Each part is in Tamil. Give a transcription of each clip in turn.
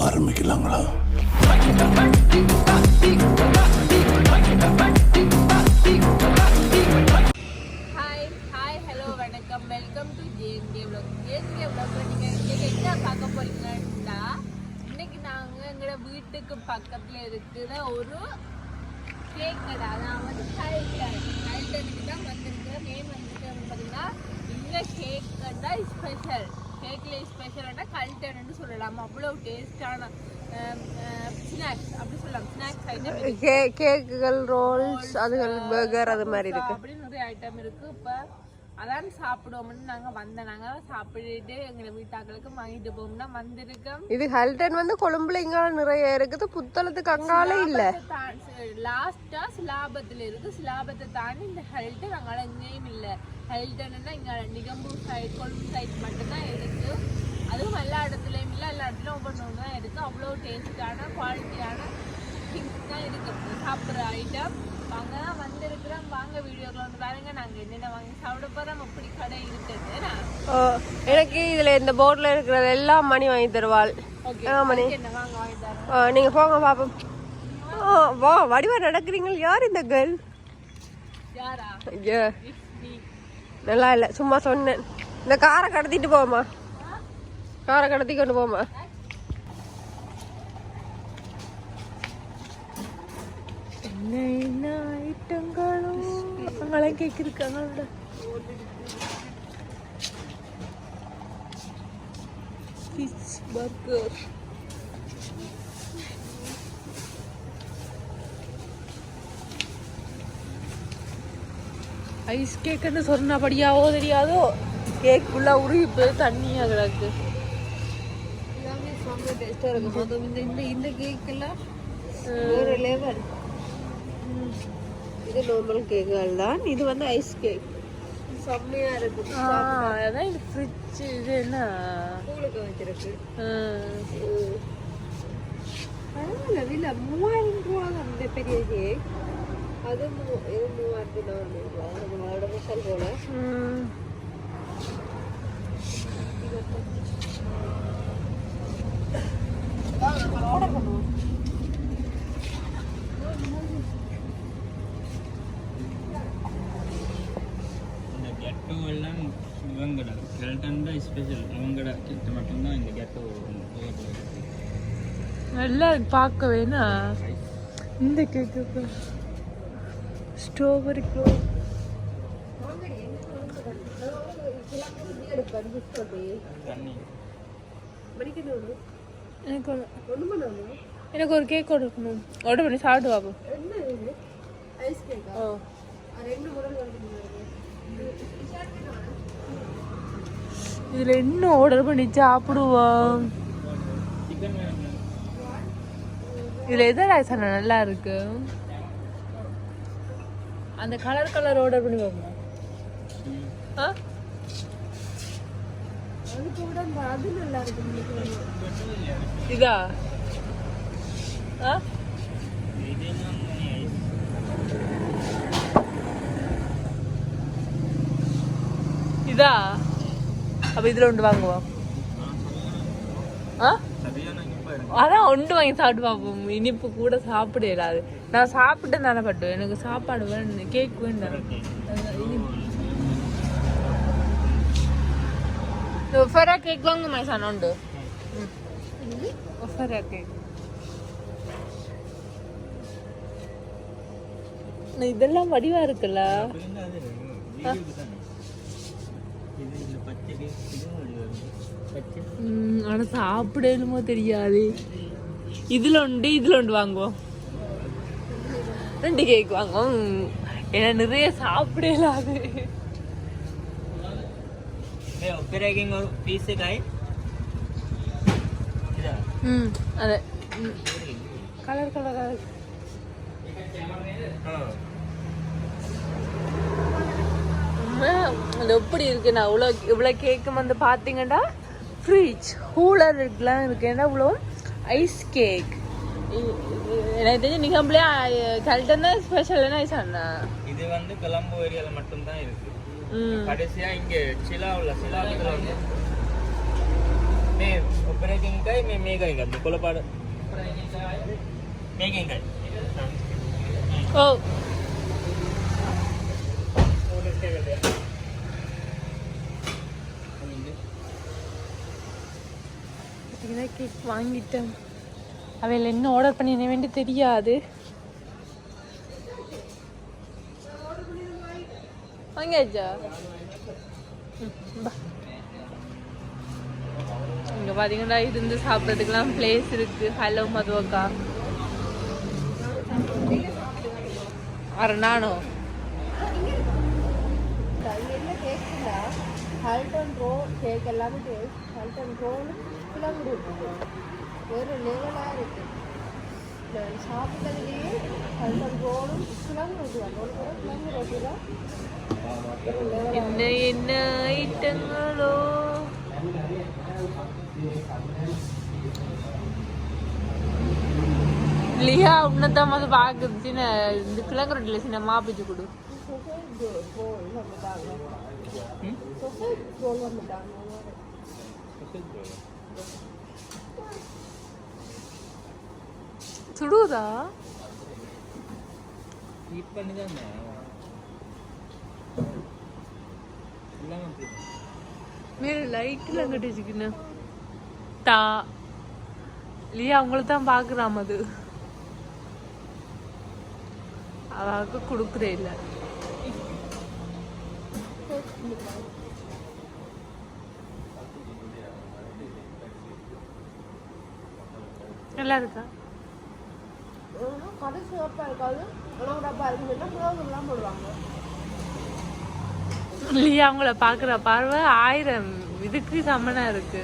ஆரம்பிக்கலாங்களா? ஹாய் ஹாய் ஹலோ வணக்கம். Welcome to JNK vlog. JNK vlogல என்ன பார்க்க போறீங்கன்னா இன்னைக்கு நாங்கள் எங்களோட வீட்டுக்கு பக்கத்துல இருக்கிற ஒரு கேக் கடை. அதாவது கல்டன் கல்டனுக்கு தான் வந்திருக்கிற நேம் வந்துட்டு பார்த்தீங்கன்னா இந்த கேக் கடை ஸ்பெஷல் கேக்ல ஸ்பெஷல்னா கல்டன்னு சொல்லலாம். அவ்வளோ டேஸ்டான ஸ்நாக்ஸ் அப்படி சொல்லலாம். ஸ்நாக்ஸ் ஐட்டம் கேக்குகள் ரோல்ஸ் அதுகள் பர்கர் அது மாதிரி இருக்கு. அப்படின்னு நிறைய ஐட்டம் இருக்கு. இப்ப அதான் சாப்பிடுவோம்னு நாங்க வந்த நாங்க சாப்பிட்டுட்டு எங்க வீட்டாக்களுக்கு வாங்கிட்டு போவோம்னா வந்திருக்கோம். இது ஹெல்டன் வந்து கொழும்புல இங்க நிறைய இருக்குது. புத்தளத்துக்கு அங்கால இல்ல. லாஸ்டா சிலாபத்துல இருக்கு. சிலாபத்தை தாண்டி இந்த ஹெல்டன் அங்கால எங்கேயும் இல்ல. ஹெல்டன்னா இங்க நிகம்பூர் சைட் கொழும்பு சைட் மட்டும்தான் இருக்கு. அதுவும் எல்லா இடத்துலயும் இல்ல. எல்லா இடத்துலயும் ஒவ்வொன்று ஒன்று தான் இருக்கு அவ்வளோ டேஸ்டான குவாலிட்டியான திங்ஸ் தான் இருக்கு. சாப்பிட்ற ஐட்டம் வாங்க. வாங்க வீடியோக்குள்ள வந்து பாருங்க. நாங்க என்னென்ன வாங்கி சாப்பிட போறோம் அப்படி கடை இருக்குது ஓ, எனக்கு இதுல இந்த போர்ட்ல இருக்கிறது எல்லாம் மணி வாங்கி தருவாள். மணி நீங்க போங்க பாப்போம். வா வடிவா நடக்கிறீங்க யார் இந்த கேர்ள் யாரா? ஐயோ. நல்லா இல்ல சும்மா சொன்னேன். இந்த காரை கடத்திட்டு போமா? காரை கடத்தி கொண்டு போமா? கேக்கிருக்காங்களோட ஃபிஷ் பர்கர் ஐஸ் கேக்குன்னு சொன்னபடியாவோ தெரியாதோ கேக் ஃபுல்லா உருகி போய் தண்ணியா கிடக்கு எல்லாமே செம்ம டேஸ்டா இருக்கும் இந்த இந்த கேக் எல்லாம் வேற லெவல் இது நார்மல் கேக்குகள் தான். இது வந்து ஐஸ் கேக் செம்மையா இருக்கு. அதான் இது ஃப்ரிட்ஜ் இது என்ன? ஸ்கூலுக்கு வச்சிருக்கு. ஆ. பரவாயில்ல இல்ல மூவாயிரம் ரூபா தான். இந்த பெரிய கேக் அது இது மூவாயிரத்தி நானூறு ரூபா. நம்மளோட மிஷல் போல. ம். ஆர்டர் பண்ணுவோம் இந்த கெட்டோ எல்லாம் இவங்கட. கெல்டன் தான் ஸ்பெஷல் இவங்கட. கிட்ட மட்டும்தான் இந்த கெட்டோ நல்லா பார்க்க வேணா இந்த கேக்கு ஸ்ட்ராபெரி க்ளோ எனக்கு ஒரு கேக் கொடுக்கணும். ஆர்டர் பண்ணி சாப்பிட்டு பார்ப்போம் ஐஸ் கேக் ஓ. இதில் என்ன ஆர்டர் பண்ணி சாப்பிடுவோம்? சிக்கன் இதில் எது ரைஸ் நல்லா இருக்கு? அந்த கலர் கலர் ஆர்டர் பண்ணி பார்ப்போம். ஆ? அது கூட அது நல்லா இதா? ஆ? இதா? அப்போ இதில் ஒன்று வாங்குவோம். ஆ? அதான் ஒன்று வாங்கி சாப்பிட்டு பார்ப்போம். இனிப்பு கூட சாப்பிட இயலாது. நான் சாப்பிட்டு தானே பட்டுவேன். எனக்கு சாப்பாடு வேணும். கேக் வேண்டாம் ஒஃபரா கேக் வாங்க மைசான் உண்டு. ஒஃபரா கேக் இதெல்லாம் வடிவா இருக்குல்ல அப்படின்னா அது வீடியோக்கு தானே இது இந்த பச்சை கேக் இதுவும் அப்படி வரும் பச்சை ம், ஆனா சாப்பிடலுமோ தெரியாது. இதுல உண்டு இதுல உண்டு வாங்குவோம். ரெண்டு கேக் வாங்குவோம். ஏன்னா நிறைய சாப்பிடலாது அது ஒப்பேராக்கிங் ஒரு பீஸு காய் ம். அது கலர் கலர் கலர் இல்லாமல் அது எப்படி இருக்குன்னா அவ்வளோ இவ்வளோ கேக்கும் வந்து பார்த்தீங்கன்னா ஃப்ரிட்ஜ் கூலர் இருக்குலாம் இருக்குன்னா இவ்வளோ ஐஸ் கேக் எனக்கு தெரிஞ்சு நிகம்பளே கல்டன் தான் ஸ்பெஷல்னா ஐஸ் அண்ணா? இது வந்து கொலம்போ ஏரியாவில் மட்டும்தான் இருக்கு. கடைசியாக இங்கே சிலாவில் சிலாவில் வந்து மே ஒப்பரேட்டிங்காய் மே மேகாய் அந்த கொலப்பாடு. மேகிங்காய் ஓ. Oh. பார்த்தீங்கன்னா கேக் வாங்கிட்டேன். அவையில் என்ன ஆர்டர் பண்ணின வேண்டி தெரியாது. வாங்கியாச்சா இங்கே பார்த்தீங்கன்னா இருந்து சாப்பிட்றதுக்கெலாம் பிளேஸ் இருக்குது ஹலோ மதுவக்கா. அரை நானோ கேக் ஹல்டன் ரோ கேக் எல்லாமே கேக் ஹல்டன் ரோலும் கிழங்கு இருக்கு வேறு லெவலாக இருக்கு நான் சாப்பிட்டதுலேயே ஹல்டன் ரோலும் கிழங்கு ரொட்டி தான் ஒரு கூட கிழங்கு ரொட்டி தான் என்ன என்ன ஐட்டங்களோ லியா உன்னதான் வந்து பாக்குது சின்ன இந்த கிழங்கு ரொட்டில சின்ன மாப்பிச்சு கொடு சொசைட் ரோல் வந்துட்டாங்க சுடுதா ஹீட் பண்ணி தான் எல்லாமே மேல லைட்ல அங்கிட்டு வச்சுக்கணும் தா லியா அவங்கள தான் பாக்குறாம அது அவக்கு கொடுக்குறே இல்ல நல்லா இருக்கா கடை சிவப்பாக இருக்காது உணவு டப்பா இருக்குன்னா மிளகுலாம் போடுவாங்க. லியா அவங்கள பாக்குற பார்வை ஆயிரம் இதுக்கு சமனா இருக்கு.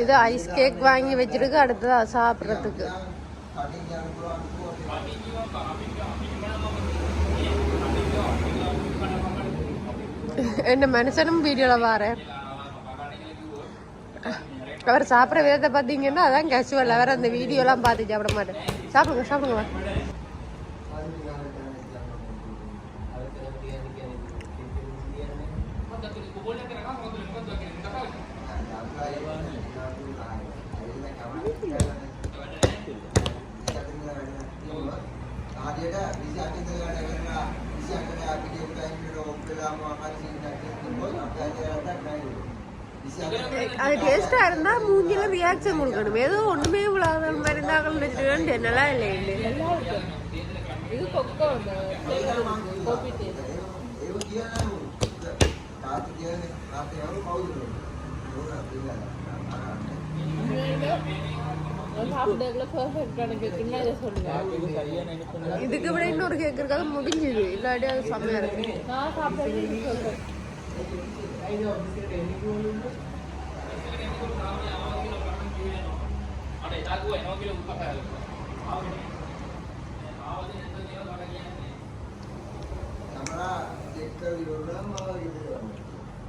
இது ஐஸ் கேக் வாங்கி வச்சிருக்கு அடுத்ததா சாப்பிட்றதுக்கு என்ன மனுஷனும் வீடியோல வாரேன் அவர் சாப்பிட்ற விதத்தை பார்த்தீங்கன்னா அதான் கேஷுவல் அவர் அந்த வீடியோலாம் பார்த்து சாப்பிட மாட்டேன் சாப்பிடுங்க சாப்பிடுங்க அது டேஸ்டா இருந்தா மூஞ்சில ரியாக்ஷன் கொடுக்கணும். ஏதோ ஒண்ணுமே இவ்வளவு மாதிரி இருந்தாங்க நல்லா இல்லை இது. கொக்கோ கோபி இதுக்கு விட இன்னொரு கேக் இருக்காது முடிஞ்சுது. இல்லாட்டி அது செம்மையா இருக்கு.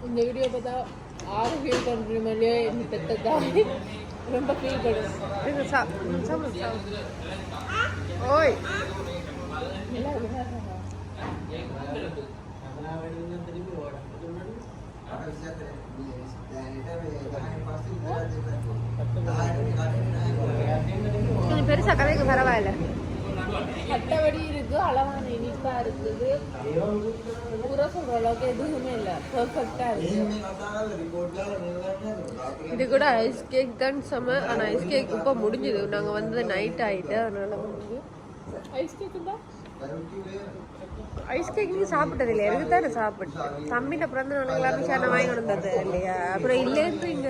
இந்த வீடியோ பார்த்தா ஆறு ஃபீல் பண்ணுற மாதிரியே இந்த பெத்த தாய் ரொம்ப ஃபீல் பண்ணும் ஓய் கொஞ்சம் பெருசா கதைக்கு பரவாயில்ல. மற்றபடி இருக்கு அளவான இனிப்பா இருக்குது. பூரா சொல்ற அளவுக்கு எதுவுமே இல்லை. பெர்ஃபெக்டா இருக்கு. இது கூட ஐஸ் கேக் தான் செம. ஆனா ஐஸ் கேக் இப்போ முடிஞ்சுது. நாங்க வந்தது நைட் ஆயிட்டு அதனால முடிஞ்சு ஐஸ் கேக் தான் ஐஸ் கேக் சாப்பிட்டது இல்லையா எனக்கு தானே சாப்பிட்டேன் தம்பிட்ட பிறந்த நாளுக்கு எல்லாமே சேனை வாங்கி வந்தது இல்லையா? அப்புறம் இல்லைன்றீங்க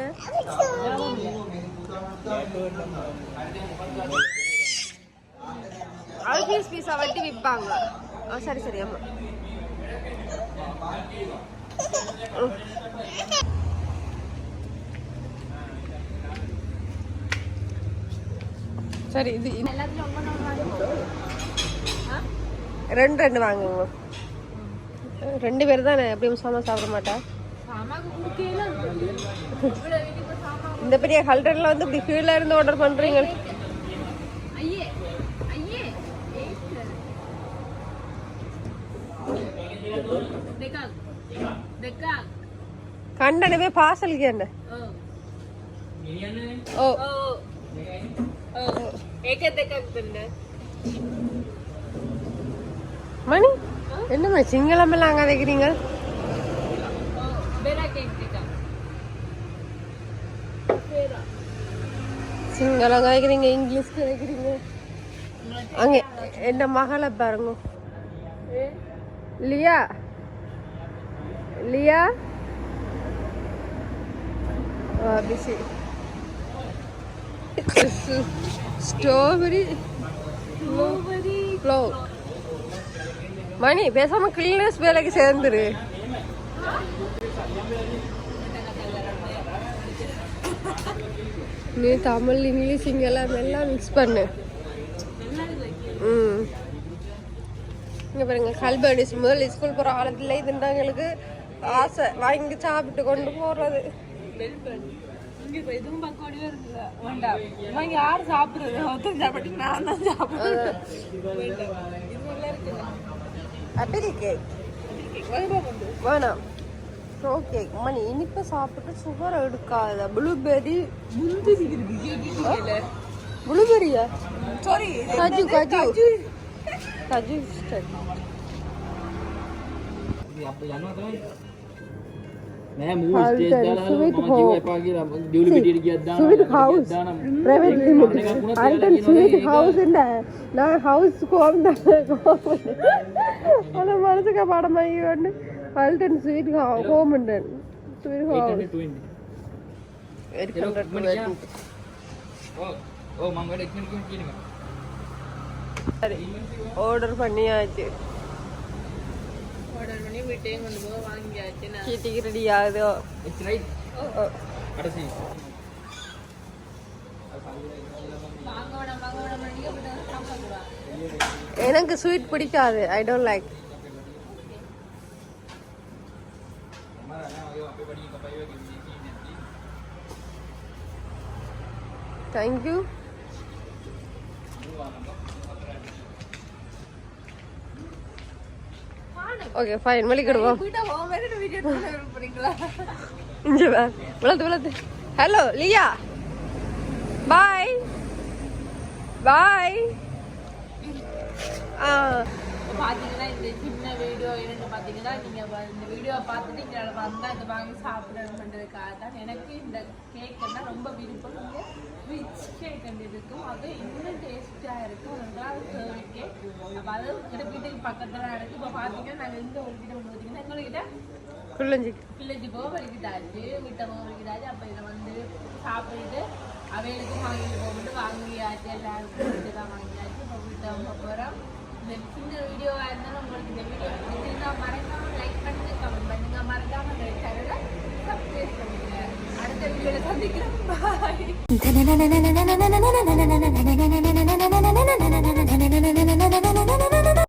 அது பீஸ் வட்டி விற்பாங்க ஆ சரி சரி ஆமா. சரி இது எல்லாத்துலயும் ரெண்டு ரெண்டு வாங்குங்க ரெண்டு பேர் தானே எப்படியும் சாமா சாப்பிட மாட்டா இந்த பெரிய ஹல்டர்ல வந்து இப்படி கீழே இருந்து ஆர்டர் பண்றீங்க. கண்டனவே பார்சலுக்கு என்ன? ஓ ஓ. ஏக தேக்க Mani, ini mah singgala melangga deh keringgal. Singgala nggak keringgal English kan keringgal. Angin, ini mah mahalab barangmu. Lia, Lia, oh, wah bisi. Strawberry, strawberry, cloud. மணி பேசாம கிளீனர்ஸ் வேலைக்கு சேர்ந்துரு. நீ தமிழ் இங்கிலீஷ் இங்கெல்லாம் எல்லாம் மிக்ஸ் பண்ணு. ம். இங்க பாருங்க கல்படிஸ் முதல் ஸ்கூல் போகிற காலத்துல இதுண்டா எங்களுக்கு ஆசை. வாங்கி சாப்பிட்டு கொண்டு யாரு சாப்பிடுறது? நான் தான் சாப்பிடுறேன் அப்பிரி கேக் வேணாம். ப்ரோ கேக் மணி இனிப்பு சாப்பிட்டு சுகர் எடுக்காத. ப்ளூபெர்ரி ப்ளூபெர்ரியா சாரி கஜு கஜு கஜு ஸ்டட் ഹൗസ് മനസ്സൊക്കെ പാടമായി കൊണ്ട് അൾട്ടൻ സ്വീറ്റ് ഹോം ഉണ്ട്. ഹൗസ്. ഓർഡർ പണിയാച്ച്. ஆர்டர் பண்ணி வீட்டையும் கொண்டு போக வாங்கியாச்சு கீட்டிக்கு ரெடி ஆகுதோ. இட்ஸ் ரைட் கடைசி. எனக்கு ஸ்வீட் பிடிக்காது. I don't like thank you okay fine வெளிக்கிடுவோம் இங்கே விளத்து விளத்து ஹலோ லியா. பாய் பாய் ஆ. பாத்தீங்கன்னா இந்த சின்ன வீடியோ என்னன்னு பாத்தீங்கன்னா நீங்க வ- இந்த வீடியோவை பார்த்துட்டு இங்க வந்தா இதை வாங்கி சாப்பிடணுன்றதுக்காக தான் எனக்கு இந்த கேக் தான் ரொம்ப விருப்பம். இங்க ரிச் கேக் இருக்கும். அது இன்னும் டேஸ்டா இருக்கும். ரெண்டாவது ஃபேவரட் கேக் அப்போ அது எங்க வீட்டுக்கு பக்கத்துல இருக்கு இப்போ பாத்தீங்கன்னா நாங்க எங்க ஒரு கிட்ட ஒன்று பார்த்தீங்கன்னா எங்ககிட்ட குள்ளஞ்சி வில்லேஜ் போக வலிக்கிட்டாச்சு வீட்டை போக வலிக்கிட்டாச்சு அப்போ இதை வந்து சாப்பிட்டுட்டு அவைகளுக்கும் வாங்கிட்டு போகும்போது வாங்கியாச்சு. எல்லாருக்கும் வீட்டு தான் வாங்கியாச்சு. இப்போ வீட்டை போக போகிறோம் இந்த சின்ன வீடியோவாக இருந்தாலும் உங்களுக்கு இந்த வீடியோ பிடிச்சிருந்தா மறக்காம லைக் பண்ணுங்க கமெண்ட் பண்ணுங்க. மறக்காம இந்த சேனலை சப்ஸ்கிரைப் பண்ணுங்க. அடுத்த வீடியோவில் சந்திக்கிறோம் பாய்